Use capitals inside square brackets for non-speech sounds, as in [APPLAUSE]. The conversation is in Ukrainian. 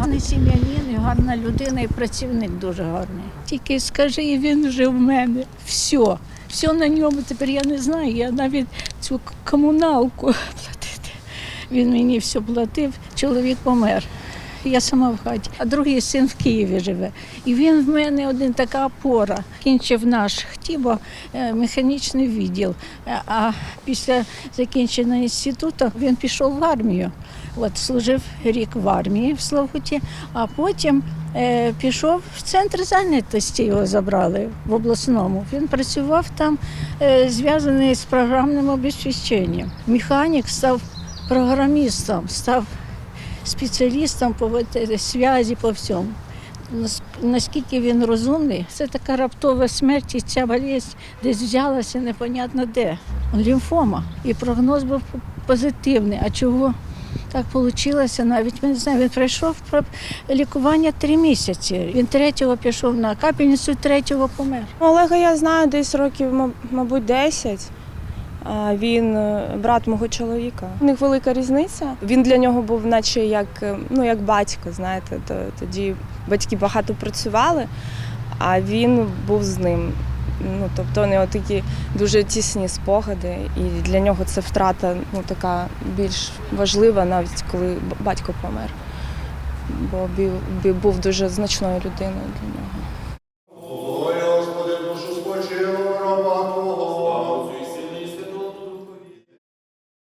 Гарний сім'янин, гарна людина і працівник дуже гарний. Тільки скажи, і він вже в мене. Все. Все на ньому тепер я не знаю. Я навіть цю комуналку [LAUGHS] платити. Він мені все платив, чоловік помер. Я сама в хаті, а другий син в Києві живе. І він в мене один така опора. Кінчив наш хтібо е, механічний відділ. Е, А після закінчення інституту він пішов в армію. От служив рік в армії в Славуті, а потім е, пішов в центр зайнятості. Його забрали в обласному. Він працював там, е, зв'язаний з програмним обезпеченням. Механік став програмістом, став спеціалістом по зв'язі по всьому. Наскільки він розумний, це така раптова смерть, і ця болезнь десь взялася непонятно де. Лімфома. І прогноз був позитивний. А чого так вийшло? Навіть ми не знаємо. Він пройшов про- лікування три місяці. Він третього пішов на капельницю, третього помер. Олега я знаю десь років, мабуть, 10. Він е, брат мого чоловіка. У них велика різниця. Він для нього був, наче як, е, ну, як батько, знаєте. То- Тоді батьки багато працювали, а він був з ним. Ну, тобто нього такі дуже тісні спогади, і для нього це втрата ну, така більш важлива, навіть коли батько помер. Бо був дуже значною людиною для нього.